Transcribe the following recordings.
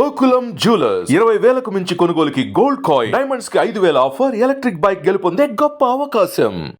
Gokulam jewellers. ఇరవై వేలకు మించి కొనుగోలుకి గోల్డ్ కాయిన్. డైమండ్స్కి ఐదు వేల ఆఫర్ ఎలక్ట్రిక్ బైక్ గెలుపొందే గొప్ప అవకాశం.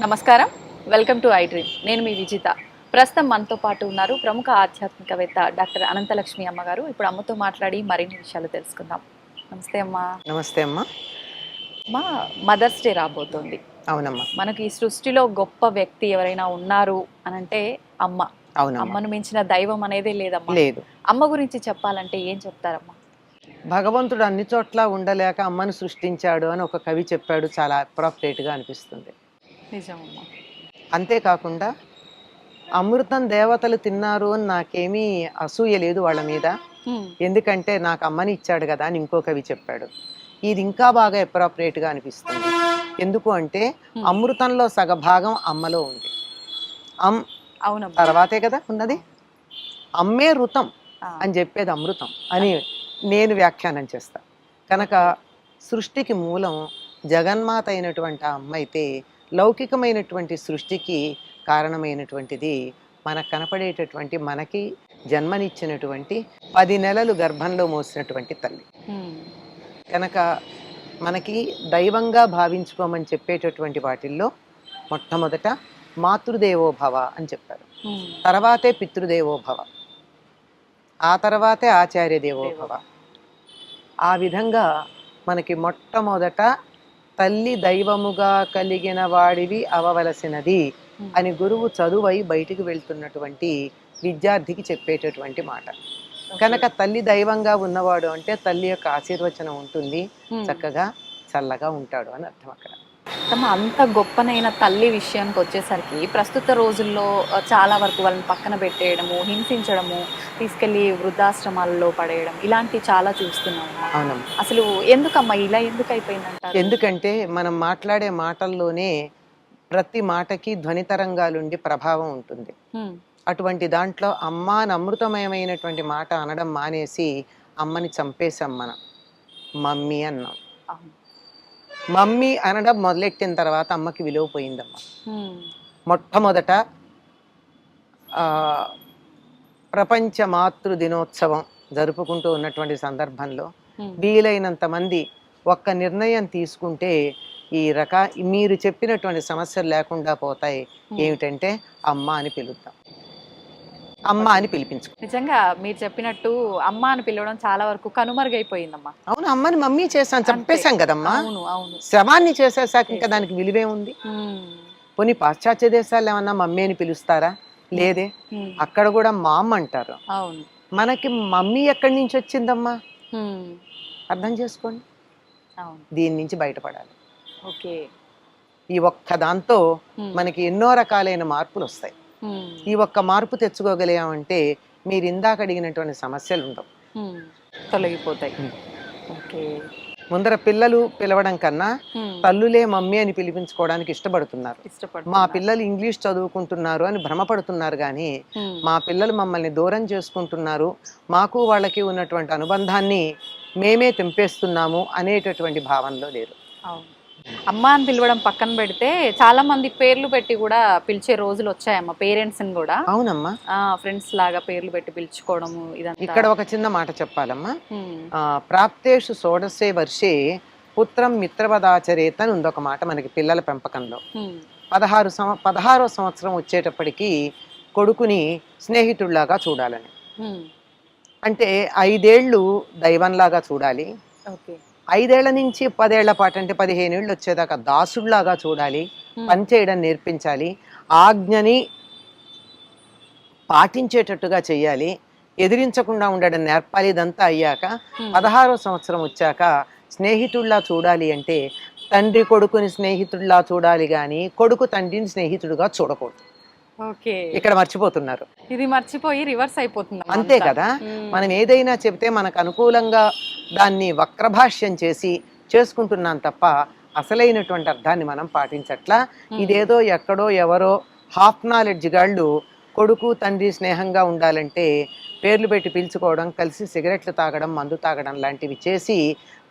నమస్కారం. Welcome to I dream. నేను మీ విజిత. ప్రస్తుతం మనతో పాటు ఉన్నారు ప్రముఖ ఆధ్యాత్మికవేత్త డాక్టర్ అనంతలక్ష్మి అమ్మ గారు ఇప్పుడు అమ్మతో మాట్లాడి మరిన్ని విషయాలు తెలుసుకుందాం. నమస్తే అమ్మా. నమస్తే అమ్మా. అమ్మా మదర్స్ డే రాబోతోంది. అవునమ్మా. మనకి ఈ సృష్టిలో గొప్ప వ్యక్తి ఎవరైనా ఉన్నారు అని అంటే అమ్మ. అమ్మను మించిన దైవం అనేదే లేదమ్మా. లేదు. అమ్మ గురించి చెప్పాలంటే ఏం చెప్తారమ్మా? భగవంతుడు అన్ని చోట్ల ఉండలేక అమ్మను సృష్టించాడు అని ఒక కవి చెప్పాడు చాలా appropriate గా అనిపిస్తుంది. నిజమమ్మా. అంతేకాకుండా అమృతం దేవతలు తిన్నారు అని నాకేమీ అసూయ లేదు వాళ్ళ మీద. ఎందుకంటే నాకు అమ్మని ఇచ్చాడు కదా అని ఇంకో కవి చెప్పాడు. ఇది ఇంకా బాగా appropriate గా అనిపిస్తుంది. ఎందుకు అంటే. అమృతంలో సగ భాగం అమ్మలో ఉంది. అమ్ అవునమ్మా. తర్వాతే కదా ఉన్నది? అమ్మే ఋతం అని చెప్పేది అమృతం అని నేను వ్యాఖ్యానం చేస్తా. కనుక సృష్టికి మూలం జగన్మాత అయినటువంటి ఆ అమ్మ అయితే లౌకికమైనటువంటి సృష్టికి కారణమైనటువంటిది మనకు కనపడేటటువంటి మనకి జన్మనిచ్చినటువంటి పది నెలలు గర్భంలో మోసినటువంటి తల్లి. కనుక మనకి దైవంగా భావించుకోమని చెప్పేటటువంటి వాటిల్లో మొట్టమొదట మాతృదేవోభవ అని చెప్పారు. తర్వాతే పితృదేవోభవ. ఆ తర్వాతే ఆచార్య దేవోభవ. ఆ విధంగా మనకి మొట్టమొదట తల్లి దైవముగా కలిగిన వాడివి అవవలసినది. అని గురువు చదువై బయటికి వెళ్తున్నటువంటి విద్యార్థికి చెప్పేటటువంటి మాట. కనుక తల్లి దైవంగా ఉన్నవాడు అంటే తల్లి యొక్క ఆశీర్వచనం ఉంటుంది. చక్కగా చల్లగా ఉంటాడు అని అర్థం అక్కడ. తమ అంత గొప్పనైన తల్లి విషయానికి వచ్చేసరికి ప్రస్తుత రోజుల్లో చాలా వరకు వాళ్ళని పక్కన పెట్టేయడము హింసించడము తీసుకెళ్ళి వృద్ధాశ్రమాలలో పడేయడం ఇలాంటి చాలా చూస్తున్నాము అవునమ్మా. అసలు ఎందుకమ్మా ఇలా ఎందుకు అయిపోయిందంటారు? ఎందుకంటే మనం మాట్లాడే మాటల్లోనే ప్రతి మాటకి ధ్వని తరంగాలుండి ప్రభావం ఉంటుంది. అటువంటి దాంట్లో అమ్మ అని అమృతమయమైనటువంటి మాట అనడం మానేసి అమ్మని చంపేశాం మనం. మమ్మీ అన్నాం. మమ్మీ అనడం మొదలెట్టిన తర్వాత అమ్మకి విలువ పోయిందమ్మ. మొట్టమొదట ప్రపంచ మాతృ దినోత్సవం జరుపుకుంటూ ఉన్నటువంటి సందర్భంలో. వీలైనంత మంది ఒక్క నిర్ణయం తీసుకుంటే ఈ రక మీరు చెప్పినటువంటి సమస్యలు లేకుండా పోతాయి ఏమిటంటే అమ్మ అని పిలుద్దాం అమ్మ అని పిలిపించుకో. నిజంగా మీరు చెప్పినట్టు అమ్మ అని పిలవడం చాలా వరకు కనుమరుగైపోయిందమ్మా. అవును అమ్మని మమ్మీ చేశాను చంపేశాం కదమ్మా. అవును అవును. శవాన్ని చేసేసాక ఇంకా దానికి విలువే ఉంది. పోనీ పాశ్చాత్య దేశాలు ఏమన్నా మమ్మీ అని పిలుస్తారా? లేదే. అక్కడ కూడా మా అమ్మ అంటారు. అవును. మనకి మమ్మీ ఎక్కడి నుంచి వచ్చిందమ్మా. అర్థం చేసుకోండి. దీని నుంచి బయటపడాలి. ఓకే. ఈ ఒక్క దాంతో. మనకి ఎన్నో రకాలైన మార్పులు వస్తాయి. ఈ ఒక్క మార్పు తెచ్చుకోగలిగామంటే మీరు ఇందాక అడిగినటువంటి సమస్యలు ఉండవు. తొలగిపోతాయి. ఓకే ముందర పిల్లలు పిలవడం కన్నా. తల్లులే మమ్మీ అని పిలిపించుకోవడానికి ఇష్టపడుతున్నారు మా. పిల్లలు ఇంగ్లీష్ చదువుకుంటున్నారు అని భ్రమపడుతున్నారు కానీ. మా పిల్లలు మమ్మల్ని దూరం చేసుకుంటున్నారు మాకు వాళ్ళకి ఉన్నటువంటి అనుబంధాన్ని మేమే తెంపేస్తున్నాము అనేటటువంటి భావనలో లేరు. అమ్మ అని పిలవడం పక్కన పెడితే చాలా మంది పేర్లు పెట్టి కూడా పిలిచే రోజులు వచ్చాయమ్మ పేరెంట్స్ని కూడా. అవునమ్మా. ఫ్రెండ్స్ లాగా పేర్లు పెట్టి పిలుచుకోవడము ఇదంతా. ఇక్కడ ఒక చిన్న మాట చెప్పాలమ్మా. ప్రాప్తేషు షోడశే వర్షే పుత్రం మిత్రవదాచరేత అని ఉంది ఒక మాట మనకి పిల్లల పెంపకంలో. పదహారు సంవ పదహారో సంవత్సరం వచ్చేటప్పటికి కొడుకుని స్నేహితుడిలాగా చూడాలని. అంటే ఐదేళ్ళు దైవంలాగా చూడాలి. ఓకే. ఐదేళ్ళ నుంచి పదేళ్ళ పాటు అంటే పదిహేను ఏళ్ళు వచ్చేదాకా దాసుడిలాగా చూడాలి హ్మ్. పని చేయడం నేర్పించాలి ఆజ్ఞని పాటించేటట్టుగా చెయ్యాలి ఎదిరించకుండా ఉండడం నేర్పాలి ఇదంతా అయ్యాక. పదహారో సంవత్సరం వచ్చాక స్నేహితుడిలా చూడాలి అంటే తండ్రి కొడుకుని స్నేహితుడిలా చూడాలి కానీ కొడుకు తండ్రిని స్నేహితుడిగా చూడకూడదు ఓకే ఇక్కడ మర్చిపోతున్నారు ఇది మర్చిపోయి రివర్స్ అయిపోతుంది అంతే. కదా. మనం ఏదైనా చెబితే మనకు అనుకూలంగా దాన్ని వక్రభాష్యం చేసి చేసుకుంటున్నాం తప్ప అసలైనటువంటి అర్థాన్ని మనం పాటించట్లా. ఇదేదో ఎక్కడో ఎవరో హాఫ్ నాలెడ్జ్ గాళ్ళు కొడుకు తండ్రి స్నేహంగా ఉండాలంటే పేర్లు పెట్టి పిలుచుకోవడం కలిసి సిగరెట్లు తాగడం మందు తాగడం లాంటివి చేసి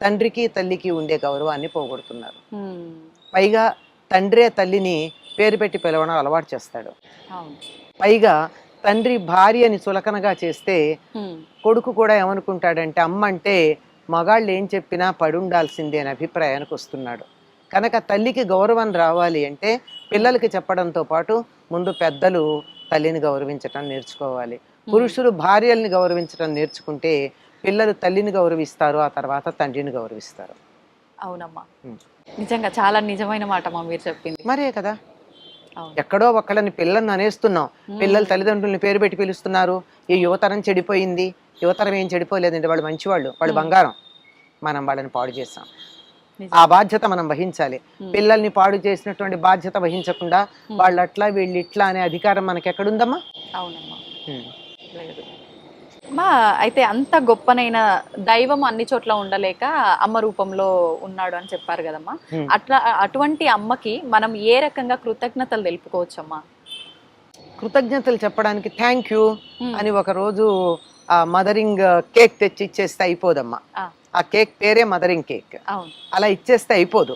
తండ్రికి తల్లికి ఉండే గౌరవాన్ని పోగొడుతున్నారు. పైగా తండ్రే తల్లిని పేరు పెట్టి పిలవడం అలవాటు చేస్తాడు. పైగా తండ్రి భార్యని చులకనగా చేస్తే కొడుకు కూడా ఏమనుకుంటాడంటే అమ్మ అంటే మగాళ్ళు ఏం చెప్పినా పడుండాల్సిందే అనే అభిప్రాయానికి వస్తున్నాడు. కనుక తల్లికి గౌరవం రావాలి అంటే పిల్లలకి చెప్పడంతో పాటు ముందు పెద్దలు తల్లిని గౌరవించటం నేర్చుకోవాలి. పురుషులు భార్యల్ని గౌరవించడం నేర్చుకుంటే పిల్లలు తల్లిని గౌరవిస్తారు ఆ తర్వాత తండ్రిని గౌరవిస్తారు. అవునమ్మా. నిజంగా చాలా నిజమైన మాట మా మీరు చెప్పింది. మరే కదా. ఎక్కడో ఒక్కళ్ళని పిల్లల్ని అనేస్తున్నాం. పిల్లలు తల్లిదండ్రులని పేరు పెట్టి పిలుస్తున్నారు. ఈ యువతరం చెడిపోయింది. యువతరం ఏం చెడిపోలేదండి వాళ్ళు మంచివాళ్ళు వాళ్ళు. బంగారం మనం వాళ్ళని పాడు చేస్తాం. ఆ బాధ్యత మనం వహించాలి. పిల్లల్ని పాడు చేసినటువంటి బాధ్యత వహించకుండా. వాళ్ళు అట్లా వీళ్ళు ఇట్లా అనే అధికారం మనకి ఎక్కడుందమ్మా అవునమ్మా మా అయితే అంత గొప్పనైన దైవం అన్ని చోట్ల ఉండలేక అమ్మ రూపంలో ఉన్నాడు అని చెప్పారు కదమ్మా. అట్లా అటువంటి అమ్మకి మనం ఏ రకంగా కృతజ్ఞతలు తెలుపుకోవచ్చమ్మా కృతజ్ఞతలు చెప్పడానికి థ్యాంక్ యూ. అని ఒక రోజు ఆ మదరింగ్ కేక్ తెచ్చి ఇచ్చేస్తే అయిపోదమ్మా. ఆ. కేక్ పేరే మదరింగ్ కేక్. అలా ఇచ్చేస్తే అయిపోదు.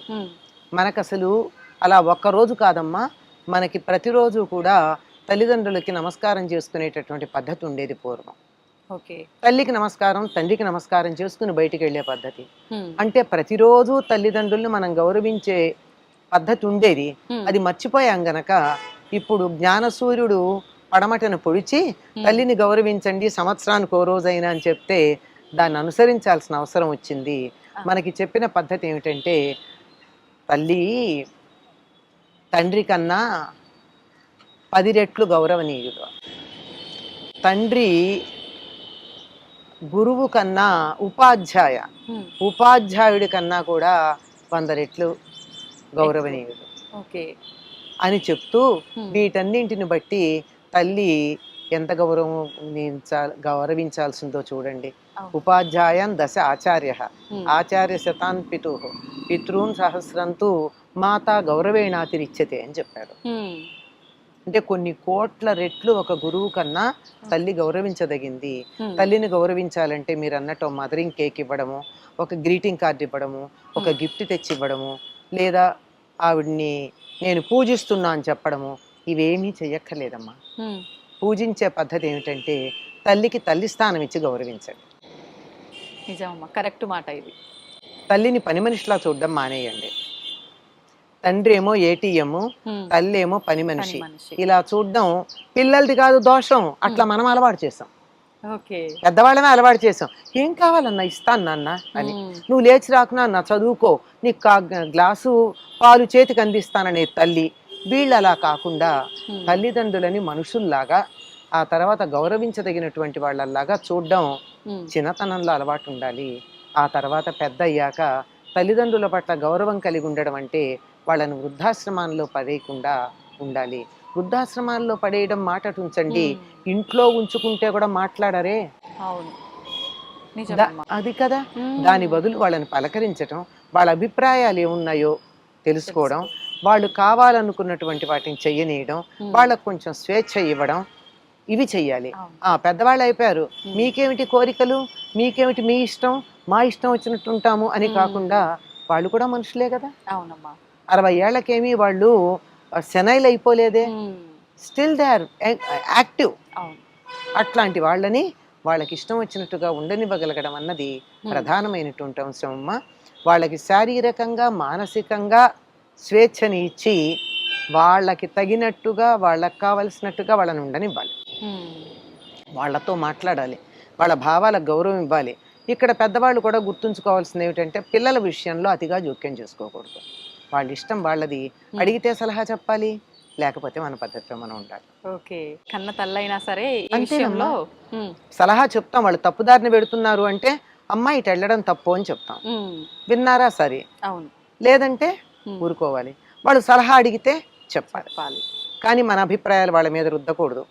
మనకు అసలు అలా ఒక్క రోజు కాదమ్మా మనకి ప్రతిరోజు కూడా తల్లిదండ్రులకి నమస్కారం చేసుకునేటటువంటి పద్ధతి ఉండేది పూర్వం. ఓకే. తల్లికి నమస్కారం తండ్రికి నమస్కారం చేసుకుని బయటికి వెళ్ళే పద్ధతి. అంటే ప్రతిరోజు తల్లిదండ్రుల్ని మనం గౌరవించే పద్ధతి ఉండేది. అది మర్చిపోయాం గనక ఇప్పుడు జ్ఞానసూర్యుడు పడమటను పొడిచి తల్లిని గౌరవించండి సంవత్సరానికి ఓ రోజైనా అని చెప్తే దాన్ని అనుసరించాల్సిన అవసరం వచ్చింది. మనకి చెప్పిన పద్ధతి ఏమిటంటే తల్లి తండ్రి కన్నా పది రెట్లు గౌరవనీయుడు. తండ్రి గురువు కన్నా ఉపాధ్యాయ ఉపాధ్యాయుడి కన్నా కూడా వంద రెట్లు గౌరవనీయుడు. ఓకే. అని చెప్తూ వీటన్నింటిని బట్టి తల్లి ఎంత గౌరవించాల్ గౌరవించాల్సిందో చూడండి. ఉపాధ్యాయం దశ ఆచార్య. ఆచార్య శతాన్ పితు. పితృన్ సహస్రంతు మాత గౌరవేణాతిరిచ్యతే అని చెప్పారు. అంటే కొన్ని కోట్ల రెట్లు ఒక గురువు కన్నా తల్లి గౌరవించదగింది. తల్లిని గౌరవించాలంటే మీరు అన్నట్టు మదరింగ్ కేక్ ఇవ్వడము ఒక గ్రీటింగ్ కార్డ్ ఇవ్వడము ఒక. గిఫ్ట్ తెచ్చి ఇవ్వడము లేదా ఆవిడ్ని నేను పూజిస్తున్నా అని చెప్పడము ఇవేమీ చెయ్యక్కర్లేదమ్మా. పూజించే పద్ధతి ఏమిటంటే తల్లికి తల్లి స్థానం ఇచ్చి గౌరవించండి. నిజమమ్మా కరెక్ట్ మాట ఇది. తల్లిని పని మనిషిలా చూడడం మానేయండి. తండ్రి ఏమో ఏటీఎం తల్లి ఏమో పని మనిషి. ఇలా చూడడం పిల్లలది కాదు దోషం అట్లా మనం అలవాటు చేసాం. పెద్దవాళ్ళమే అలవాటు చేసాం. ఏం కావాలన్నా ఇస్తాను నాన్న అని. నువ్వు లేచి రాకున్నా అన్న చదువుకో. నీకు గ్లాసు పాలు చేతికి అందిస్తాననే తల్లి వీళ్ళు అలా కాకుండా తల్లిదండ్రులని మనుషుల్లాగా ఆ తర్వాత గౌరవించదగినటువంటి వాళ్ళలాగా చూడడం చిన్నతనంలో అలవాటు ఉండాలి ఆ తర్వాత పెద్ద అయ్యాక తల్లిదండ్రుల పట్ల గౌరవం కలిగి ఉండడం అంటే వాళ్ళని వృద్ధాశ్రమాల్లో పడేయకుండా ఉండాలి. వృద్ధాశ్రమాల్లో పడేయడం మాట ఉంచండి. ఇంట్లో ఉంచుకుంటే కూడా మాట్లాడరే. అవును. అది కదా. దాని బదులు వాళ్ళని పలకరించటం వాళ్ళ అభిప్రాయాలు ఏమున్నాయో తెలుసుకోవడం వాళ్ళు కావాలనుకున్నటువంటి వాటిని చెయ్యనీయడం వాళ్ళకు కొంచెం స్వేచ్ఛ ఇవ్వడం ఇవి చెయ్యాలి. ఆ పెద్దవాళ్ళు అయిపోయారు. మీకేమిటి కోరికలు? మీకేమిటి మీ ఇష్టం? మా ఇష్టం వచ్చినట్టు ఉంటాము అని. కాకుండా వాళ్ళు కూడా మనుషులే కదా. అవునమ్మా. అరవై ఏళ్ళకేమి వాళ్ళు senile అయిపోలేదే. Still they are active. అట్లాంటి వాళ్ళని వాళ్ళకి ఇష్టం వచ్చినట్టుగా ఉండనివ్వగలగడం అన్నది ప్రధానమైనటువంటి అంశం అమ్మ. వాళ్ళకి శారీరకంగా మానసికంగా స్వేచ్ఛని ఇచ్చి వాళ్ళకి తగినట్టుగా వాళ్ళకి కావలసినట్టుగా వాళ్ళని ఉండనివ్వాలి. వాళ్ళతో మాట్లాడాలి. వాళ్ళ భావాలకు గౌరవం ఇవ్వాలి. ఇక్కడ పెద్దవాళ్ళు కూడా గుర్తుంచుకోవాల్సింది ఏమిటంటే పిల్లల విషయంలో అతిగా జోక్యం చేసుకోకూడదు. వాళ్ళ ఇష్టం వాళ్ళది. అడిగితే సలహా చెప్పాలి. లేకపోతే మన పద్ధతిలో మనం ఉండాలి. ఓకే. కన్న తల్లైనా సరే. విషయంలో సలహా చెప్తాం. వాళ్ళు తప్పుదారిని పెడుతున్నారు అంటే అమ్మాయి ఇటు వెళ్ళడం తప్పు అని చెప్తాం. విన్నారా సరే? అవును. లేదంటే ఊరుకోవాలి. వాళ్ళు సలహా అడిగితే చెప్పాలి. కానీ మన అభిప్రాయాలు వాళ్ళ మీద రుద్దకూడదు.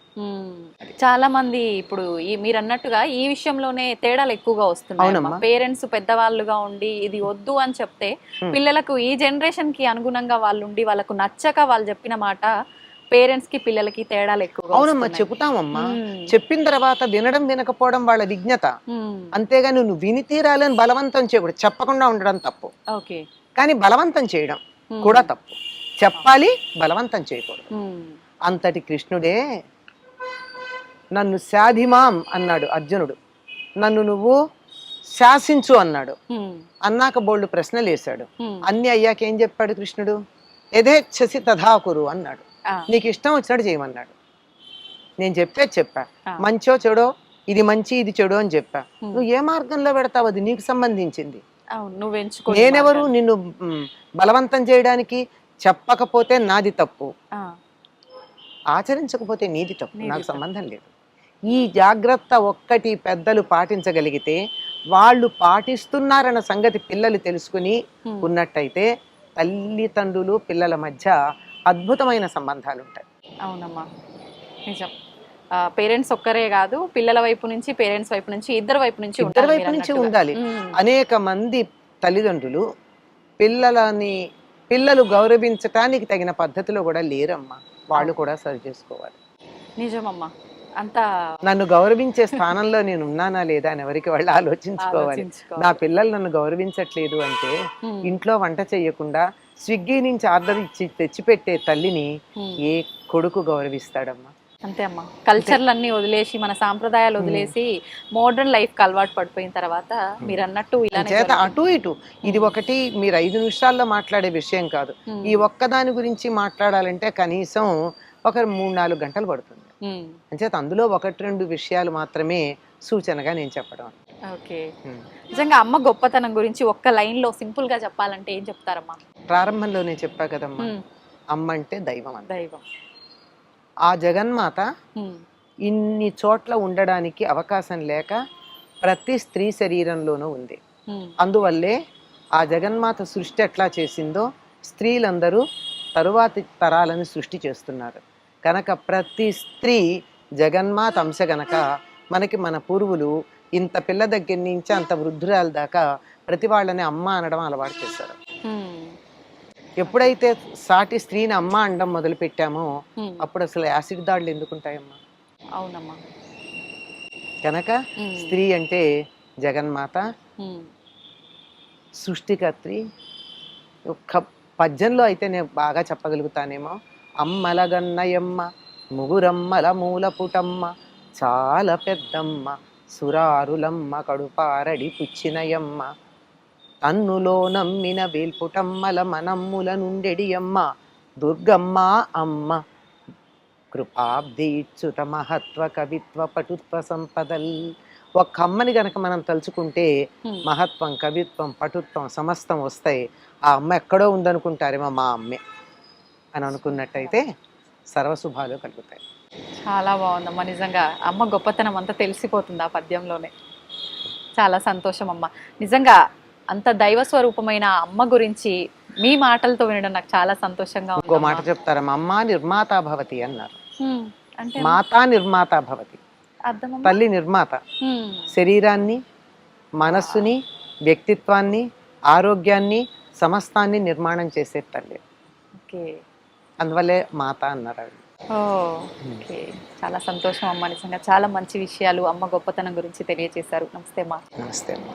చాలా మంది ఇప్పుడు ఈ మీరు అన్నట్టుగా ఈ విషయంలోనే తేడాలు ఎక్కువగా వస్తున్నాయి. పేరెంట్స్ పెద్దవాళ్ళుగా ఉండి ఇది వద్దు అని చెప్తే. పిల్లలకు ఈ జనరేషన్కి అనుగుణంగా వాళ్ళు ఉండి వాళ్ళకు నచ్చక వాళ్ళు చెప్పిన మాట పేరెంట్స్కి పిల్లలకి తేడాలు ఎక్కువగా అవునమ్మా. చెబుతామమ్మా. చెప్పిన తర్వాత వినడం వినకపోవడం వాళ్ళ విజ్ఞత. అంతేగాని నువ్వు విని తీరాలని బలవంతం చేయకూడదు. చెప్పకుండా ఉండడం తప్పు. ఓకే. కానీ బలవంతం చేయడం కూడా తప్పు. చెప్పాలి బలవంతం చేయకూడదు. అంతటి కృష్ణుడే నన్ను శాధిమాం అన్నాడు అర్జునుడు. నన్ను నువ్వు శాసించు అన్నాడు. అన్నాక బోల్డ్ ప్రశ్నలు వేశాడు. అన్ని అయ్యాక ఏం చెప్పాడు కృష్ణుడు? యథేచ్ఛసి తథాకురు అన్నాడు. నీకు ఇష్టం వచ్చినట్టు చేయమన్నాడు. నేను చెప్పేది చెప్పా. ఆ. మంచో చెడో ఇది మంచి ఇది చెడు అని చెప్పా. నువ్వు ఏ మార్గంలో పెడతావు అది నీకు సంబంధించింది? నువ్వు ఎంచుకో నేనెవరు? నిన్ను బలవంతం చేయడానికి చెప్పకపోతే నాది తప్పు. ఆచరించకపోతే నీది తప్పు. నాకు. సంబంధం లేదు. ఈ జాగ్రత్త ఒక్కటి పెద్దలు పాటించగలిగితే వాళ్ళు పాటిస్తున్నారన్న సంగతి పిల్లలు తెలుసుకుని ఉన్నట్టయితే తల్లిదండ్రులు పిల్లల మధ్య అద్భుతమైన సంబంధాలు ఉంటాయి అవునమ్మా. నిజం. పేరెంట్స్ ఒక్కరే కాదు పిల్లల వైపు నుంచి పేరెంట్స్ వైపు నుంచి ఇద్దరు వైపు నుంచి ఇద్దరి వైపు నుంచి. ఉండాలి. అనేక మంది తల్లిదండ్రులు పిల్లలని పిల్లలు గౌరవించటానికి తగిన పద్ధతిలో కూడా లేరమ్మా. వాళ్ళు కూడా సరి చేసుకోవాలి. నిజమమ్మా. అంత నన్ను గౌరవించే స్థానంలో నేను ఉన్నానా లేదా అని ఎవరికి వాళ్ళు ఆలోచించుకోవాలి. నా పిల్లలు నన్ను గౌరవించట్లేదు అంటే ఇంట్లో వంట చేయకుండా స్విగ్గీ నుంచి ఆర్డర్ ఇచ్చి తెచ్చిపెట్టే తల్లిని. ఏ కొడుకు గౌరవిస్తాడమ్మా? అంతే అమ్మా. కల్చర్లన్నీ వదిలేసి మన సాంప్రదాయాలు. వదిలేసి మోడర్న్ లైఫ్కి అలవాటు పడిపోయిన తర్వాత మీరు అన్నట్టు ఇలానే చేత. అటు ఇటు ఇది ఒకటి మీరు ఐదు నిమిషాల్లో మాట్లాడే విషయం కాదు. ఈ ఒక్కదాని గురించి మాట్లాడాలంటే కనీసం ఒక మూడు నాలుగు గంటలు పడుతుంది. అంచేత అందులో ఒకటి రెండు విషయాలు మాత్రమే సూచనగా నేను చెప్పడం ఓకే. నిజంగా అమ్మ గొప్పతనం గురించి ఒక్క లైన్లో సింపుల్గా చెప్పాలంటే ఏం చెప్తారమ్మా? ప్రారంభంలో నేను చెప్పా కదమ్మా. అమ్మ అంటే దైవం దైవం. ఆ జగన్మాత ఇన్ని చోట్ల ఉండడానికి అవకాశం లేక ప్రతి స్త్రీ శరీరంలోనూ ఉంది. అందువల్లే ఆ జగన్మాత సృష్టి ఎట్లా చేసిందో స్త్రీలందరూ తరువాతి తరాలను సృష్టి చేస్తున్నారు. కనుక ప్రతి స్త్రీ జగన్మాత అంశ గనక మనకి మన పూర్వులు ఇంత పిల్ల దగ్గర నుంచి అంత వృద్ధురాల దాకా ప్రతి వాళ్ళని అమ్మ అనడం అలవాటు చేశారు. ఎప్పుడైతే సాటి స్త్రీని అమ్మ అనడం మొదలు పెట్టామో అప్పుడు అసలు యాసిడ్ దాడులు ఎందుకుంటాయమ్మా? అవునమ్మా. కనుక స్త్రీ అంటే జగన్మాత సృష్టికర్త్రి ఒక్క పద్యంలో అయితే నేను బాగా చెప్పగలుగుతానేమో అమ్మలగన్నయమ్మ ముగురమ్మల మూల పుటమ్మ చాలా పెద్దమ్మ సురారులమ్మ కడుపారడి పుచ్చినయమ్మ తన్నులో నమ్మిన వేల్పుటమ్మల మనమ్ముల నుండెడియమ్మ దుర్గమ్మ అమ్మ. కృపాబ్ది ఇచ్చుత మహత్వ కవిత్వ పటుత్వ సంపదల్. ఒక్క అమ్మని గనక మనం తలుచుకుంటే మహత్వం కవిత్వం పటుత్వం సమస్తం వస్తాయి. ఆ అమ్మ ఎక్కడో ఉందనుకుంటారేమో మా అమ్మే అని అనుకున్నట్టయితే సర్వశుభాలు కలుగుతాయి. చాలా బాగుందమ్మా నిజంగా. అమ్మ గొప్పతనం అంతా తెలిసిపోతుంది ఆ పద్యంలోనే. చాలా సంతోషం అమ్మ. నిజంగా అంత దైవ స్వరూపమైన అమ్మ గురించి మీ మాటలతో వినడం నాకు చాలా సంతోషంగా ఇంకో మాట చెప్తారమ్మా అమ్మ నిర్మాత భవతి అన్నారు. అంటే మాతా నిర్మాత భవతి. తల్లి నిర్మాత. శరీరాన్ని మనస్సుని వ్యక్తిత్వాన్ని ఆరోగ్యాన్ని సమస్తాన్ని నిర్మాణం చేసే తల్లి. ఓకే. అందువల్లే మాత అన్నారు ఆవిడ. ఓకే. చాలా సంతోషం అమ్మ నిజంగా. చాలా మంచి విషయాలు అమ్మ గొప్పతనం గురించి తెలియజేశారు. నమస్తే అమ్మా. నమస్తే అమ్మా.